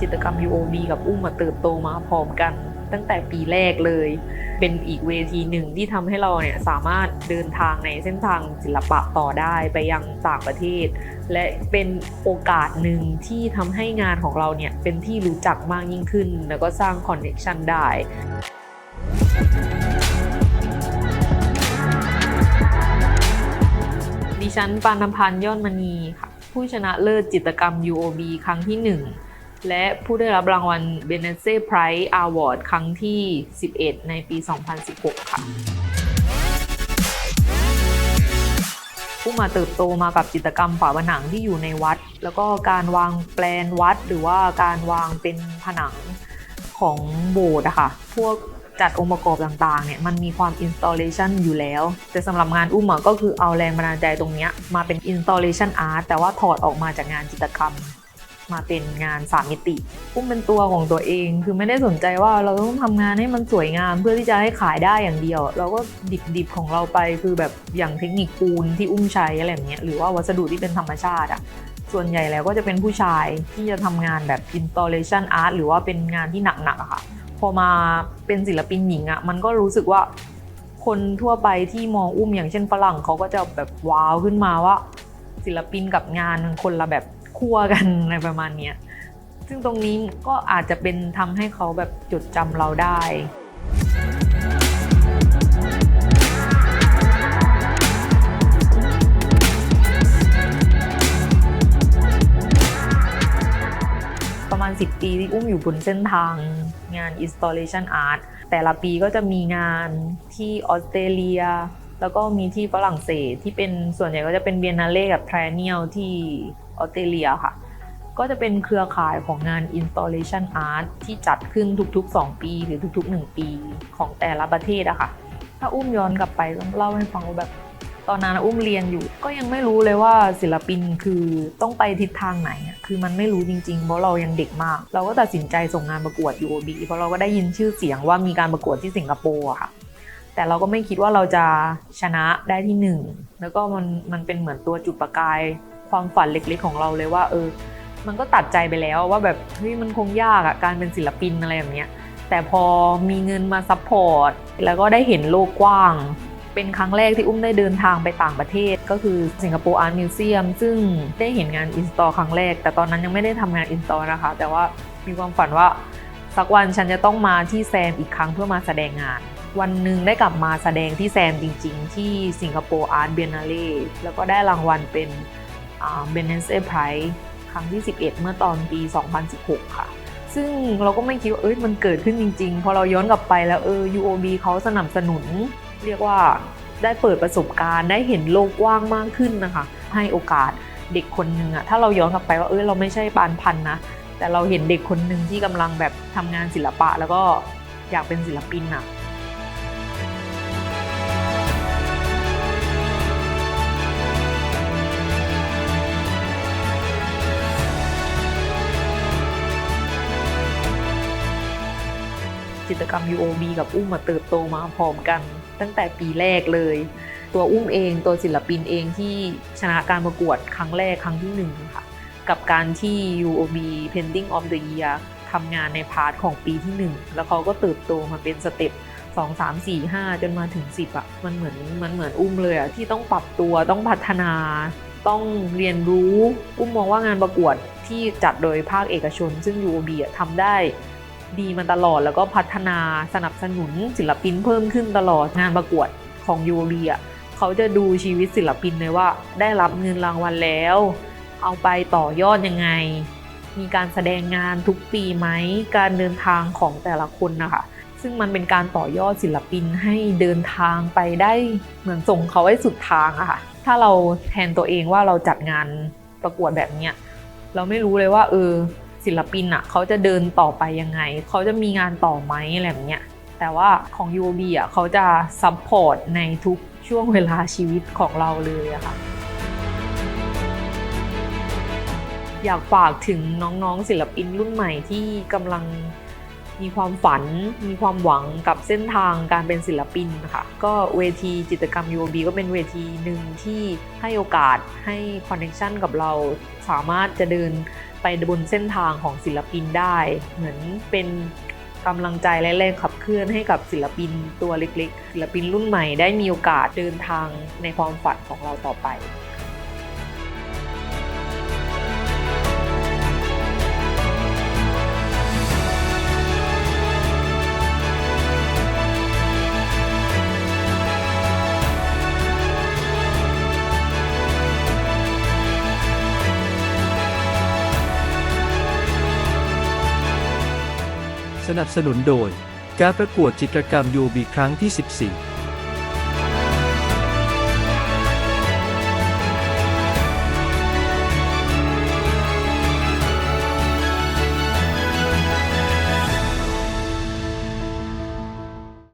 จิตกรรม UOB กับอุ้มมาเติบโตมาพร้อมกัน ตั้งแต่ปีแรกเลย เป็นอีกเวทีหนึ่งที่ทำให้เราเนี่ยสามารถเดินทางในเส้นทางศิลปะต่อได้ไปยังต่างประเทศ และเป็นโอกาสหนึ่งที่ทำให้งานของเราเนี่ยเป็นที่รู้จักมากยิ่งขึ้น แล้วก็สร้างคอนเน c ชันได้ ดิฉันปานพันธ์ยอดมณีค่ะผู้ชนะเลิศจิตกรรม UOB ครั้งที่ 1 และผู้ได้รับรางวัล b e n e z e Prize Award ครั้งที่ 11 ในปี 2016 ค่ะ ผู้มาเติบโตมากับจิตรกรรมฝาผนังที่อยู่ในวัด แล้วก็การวางแปลนวัด หรือว่าการวางเป็นผนังของโบสถ์อะค่ะ พวกจัดองค์ประกอบต่างๆ เนี่ยมันมีความ installation อยู่แล้ว แต่สำหรับงานอุ้มก็คือเอาแรงบันดาลใจตรงนี้มาเป็น installation art แต่ว่าถอดออกมาจากงานจิตรกรรม มาเป็นงานสามมิติอุ้มเป็นตัวของตัวเอง คือไม่ได้สนใจว่าเราต้องทำงานให้มันสวยงาม เพื่อที่จะให้ขายได้อย่างเดียว เราก็ดิบๆของเราไปคือแบบอย่างเทคนิคปูนที่อุ้มใช้อะไรแบบเนี้ยหรือว่าวัสดุที่เป็นธรรมชาติอะส่วนใหญ่แล้วก็จะเป็นผู้ชายที่จะทำงานแบบ installation art หรือว่าเป็นงานที่หนักๆอะค่ะ พอมาเป็นศิลปินหญิงอะมันก็รู้สึกว่า คนทั่วไปที่มองอุ้มอย่างเช่นฝรั่งเขาก็จะแบบว้าวขึ้นมาว่า ศิลปินกับงานมันคนละแบบ คั่วกันอะไรประมาณเนี้ยซึ่งตรงนี้ก็อาจจะเป็นทำให้เขาแบบจดจำเราได้ประมาณ 10 ปีที่อุ้มอยู่บนเส้นทางงาน installation art แต่ละปีก็จะมีงานที่ออสเตรเลีย แล้วก็มีที่ฝรั่งเศสที่เป็นส่วนใหญ่ก็จะเป็นเบียนนาเล่กับแทรเนียลที่ ออสเตรเลียค่ะ ก็จะเป็นเครือข่ายของงาน installation art ที่จัดขึ้นทุกๆ 2 ปีหรือทุกๆ 1 ปีของแต่ละประเทศอะค่ะ ถ้าอุ้มย้อนกลับไปต้องเล่าให้ฟังว่าแบบตอนนั้นอุ้มเรียนอยู่ ก็ยังไม่รู้เลยว่าศิลปินคือต้องไปทิศทางไหนอะคือมันไม่รู้จริงๆ เพราะเรายังเด็กมาก เราก็ตัดสินใจส่งงานประกวด UOB เพราะเราก็ได้ยินชื่อเสียงว่ามีการประกวดที่สิงคโปร์ค่ะ แต่เราก็ไม่คิดว่าเราจะชนะได้ที่หนึ่ง แล้วก็มันมันเป็นเหมือนตัวจุดประกาย ความฝันเล็กๆของเราเลยว่า เออ มันก็ตัดใจไปแล้วว่าแบบเฮ้ยมันคงยากอะการเป็นศิลปินอะไรแบบเนี้ยแต่พอมีเงินมาซัพพอร์ตแล้วก็ได้เห็นโลกกว้าง เป็นครั้งแรกที่อุ้มได้เดินทางไปต่างประเทศ ก็คือสิงคโปร์อาร์ตมิวเซียมซึ่งได้เห็นงานอินสตอลครั้งแรก แต่ตอนนั้นยังไม่ได้ทำงานอินสตอลนะคะ แต่ว่ามีความฝันว่าสักวันฉันจะต้องมาที่แซมอีกครั้งเพื่อมาแสดงงาน วันหนึ่งได้กลับมาแสดงที่แซมจริง ๆ ที่สิงคโปร์อาร์ตเบียนนาเล่แล้วก็ได้รางวัลเป็น เบนเนสเซ่ไพรส์ครั้งที่ 11 เมื่อตอนปี 2016 ค่ะ ซึ่งเราก็ไม่คิดว่าเอ้ยมันเกิดขึ้นจริงๆ พอเราย้อนกลับไปแล้วเออ UOB เขาสนับสนุน เรียกว่าได้เปิดประสบการณ์ได้เห็นโลกกว้างมากขึ้นนะคะ ให้โอกาสเด็กคนหนึ่งอะถ้าเราย้อนกลับไปว่าเออเราไม่ใช่ปานพันนะแต่เราเห็นเด็กคนหนึ่งที่กำลังแบบทำงานศิลปะแล้วก็อยากเป็นศิลปินอะ จิตรกรรม UOB กับอุ้มมาเติบโตมาพร้อมกัน ตั้งแต่ปีแรกเลย ตัวอุ้มเองตัวศิลปินเองที่ชนะการประกวดครั้งแรกครั้งที่หนึ่งค่ะกับการที่ UOB Painting of the Year ทำงานในพาร์ทของปีที่1แล้วเขาก็เติบโตมาเป็นสเต็ป2 3 4 5จนมาถึง10อะมันเหมือนมันเหมือนอุ้มเลยอะที่ต้องปรับตัวต้องพัฒนาต้องเรียนรู้ อุ้มมองว่างานประกวดที่จัดโดยภาคเอกชน ซึ่ง UOB อะทำได้ ดีมาตลอดแล้วก็พัฒนาสนับสนุนศิลปินเพิ่มขึ้นตลอดงานประกวดของ UOB อะเขาจะดูชีวิตศิลปินเลยว่า ได้รับเงินรางวัลแล้ว เอาไปต่อยอดยังไง มีการแสดงงานทุกปีไหมการเดินทางของแต่ละคนนะคะซึ่งมันเป็นการต่อยอดศิลปินให้เดินทางไปได้เหมือนส่งเขาให้สุดทางอะค่ะถ้าเราแทนตัวเองว่าเราจัดงานประกวดแบบเนี้ยเราไม่รู้เลยว่าเออ ศิลปินอะเขาจะเดินต่อไปยังไง เขาจะมีงานต่อไหมอะไรแบบเนี้ยแต่ว่าของ UOB อะเขาจะซัพพอร์ตในทุกช่วงเวลาชีวิตของเราเลยอะค่ะอยากฝากถึงน้องๆศิลปินรุ่นใหม่ที่กำลัง มีความฝัน มีความหวังกับเส้นทางการเป็นศิลปินค่ะ ก็เวทีจิตรกรรม UOB ก็เป็นเวทีหนึ่งที่ให้โอกาสให้คอนเน t ชันกับเราสามารถจะเดินไปบนเส้นทางของศิลปินได้ เหมือนเป็นกำลังใจและแรงขับเคลื่อนให้กับศิลปินตัวเล็กๆ ศิลปินรุ่นใหม่ได้มีโอกาสเดินทางในความฝันของเราต่อไป นับสนุนโดย การประกวดจิตรกรรมยูบีครั้งที่ 14